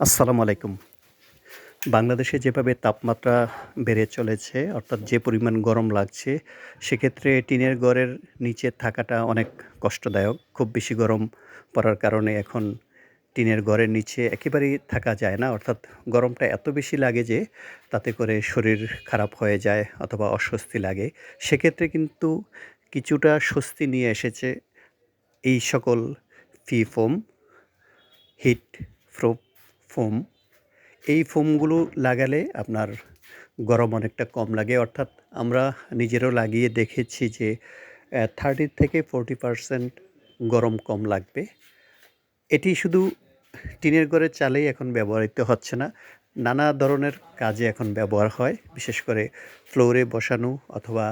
আসসালামু আলাইকুম। বাংলাদেশে যেভাবে তাপমাত্রা বেড়ে চলেছে, অর্থাৎ যে পরিমাণ গরম লাগছে, সেক্ষেত্রে টিনের গড়ের নিচে থাকাটা অনেক কষ্টদায়ক। খুব বেশি গরম পড়ার কারণে এখন টিনের গড়ের নিচে একেবারেই থাকা যায় না। অর্থাৎ গরমটা এত বেশি লাগে যে তাতে করে শরীর খারাপ হয়ে যায় অথবা অস্বস্তি লাগে। সেক্ষেত্রে কিন্তু কিছুটা স্বস্তি নিয়ে এসেছে এই সকল ফি ফোম হিট প্রুফ ফোম, এই ফোমগুলো লাগালে আপনার গরম অনেকটা কম লাগে। অর্থাৎ আমরা নিজেরও লাগিয়ে দেখেছি যে থার্টি থেকে ফোরটি পারসেন্ট গরম কম লাগবে। এটি শুধু টিনের ঘরের চালেই এখন ব্যবহৃত হচ্ছে না, নানা ধরনের কাজে এখন ব্যবহার হয়। বিশেষ করে ফ্লোরে বসানো অথবা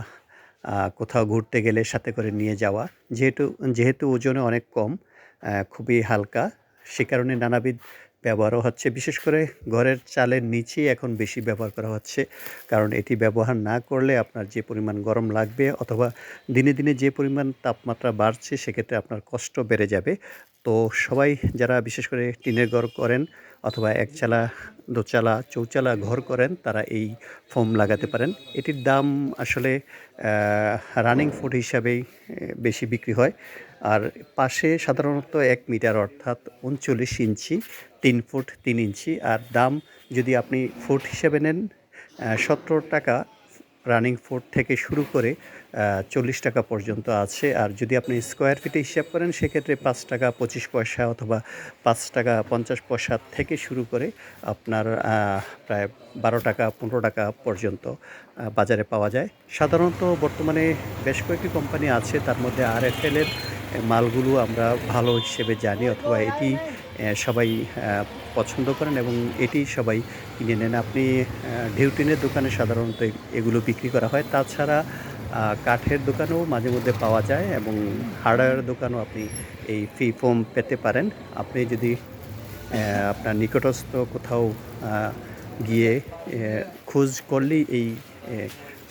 কোথাও ঘুরতে গেলে সাথে করে নিয়ে যাওয়া। যেহেতু যেহেতু ওজনে অনেক কম খুবই হালকা, সে কারণে নানাবিধ ব্যবহারও হচ্ছে। বিশেষ করে ঘরের চালের নিচেই এখন বেশি ব্যবহার করা হচ্ছে, কারণ এটি ব্যবহার না করলে আপনার যে পরিমাণ গরম লাগবে অথবা দিনে দিনে যে পরিমাণ তাপমাত্রা বাড়ছে সেক্ষেত্রে আপনার কষ্ট বেড়ে যাবে। তো সবাই যারা বিশেষ করে টিনের ঘর করেন অথবা একচালা, দোচালা, চৌচালা ঘর করেন, তারা এই ফোম লাগাতে পারেন। এটির দাম আসলে রানিং ফুড হিসাবেই বেশি বিক্রি হয়। আর পাশে সাধারণত এক মিটার অর্থাৎ উনচল্লিশ ইঞ্চি, তিন ফুট তিন ইঞ্চি। আর দাম যদি আপনি ফুট হিসেবে নেন সতেরো টাকা রানিং ফুট থেকে শুরু করে চল্লিশ টাকা পর্যন্ত আছে। আর যদি আপনি স্কোয়ার ফিটে হিসাব করেন, সেক্ষেত্রে পাঁচ টাকা পঁচিশ পয়সা অথবা পাঁচ টাকা পঞ্চাশ পয়সা থেকে শুরু করে আপনার প্রায় বারো টাকা, পনেরো টাকা পর্যন্ত বাজারে পাওয়া যায়। সাধারণত বর্তমানে বেশ কয়েকটি কোম্পানি আছে, তার মধ্যে আর এফ এলের মালগুলো আমরা ভালো হিসেবে জানি অথবা এটি সবাই পছন্দ করেন এবং এটি সবাই কিনে নেন। আপনি ঢেউটিনের দোকানে সাধারণত এগুলো বিক্রি করা হয়। তাছাড়া কাঠের দোকানেও মাঝে মধ্যে পাওয়া যায় এবং হার্ডওয়্যার দোকানেও আপনি এই ফি ফোম পেতে পারেন। আপনি যদি আপনার নিকটস্থ কোথাও গিয়ে খোঁজ করলেই এই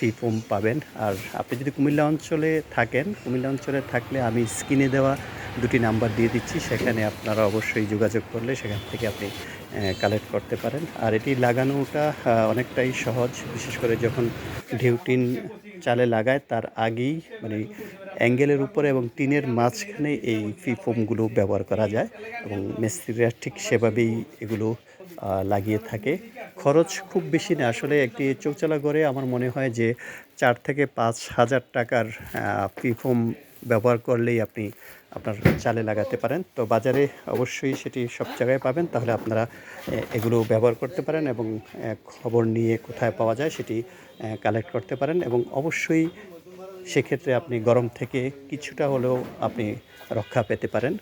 ফি ফোম পাবেন। আর আপনি যদি কুমিল্লা অঞ্চলে থাকেন, কুমিল্লা অঞ্চলে থাকলে আমি স্ক্রিনে দেওয়া দুটি নাম্বার দিয়ে দিচ্ছি। সেখানে আপনারা অবশ্যই যোগাযোগ করলে সেখান থেকে আপনি কালেক্ট করতে পারেন। আর এটি লাগানোটা অনেকটাই সহজ। বিশেষ করে যখন ঢেউটিন চালে লাগায়, তার আগেই মানে অ্যাঙ্গেলের উপরে এবং টিনের মাঝখানে এই ফি ফোমগুলো ব্যবহার করা যায় এবং মিস্ত্রিরা ঠিক সেভাবেই এগুলো লাগিয়ে থাকে। খরচ খুব বেশি না। আসলে একটি চৌচালা ঘরে আমার মনে হয় যে চার থেকে পাঁচ হাজার টাকার ফি ফোম ব্যবহার করলেই আপনি আপনার চালে লাগাতে পারেন। তো বাজারে অবশ্যই সেটি সব জায়গায় পাবেন। তাহলে আপনারা এগুলো ব্যবহার করতে পারেন এবং খবর নিয়ে কোথায় পাওয়া যায় সেটি কালেক্ট করতে পারেন এবং অবশ্যই সেক্ষেত্রে আপনি গরম থেকে কিছুটা হলেও আপনি রক্ষা পেতে পারেন।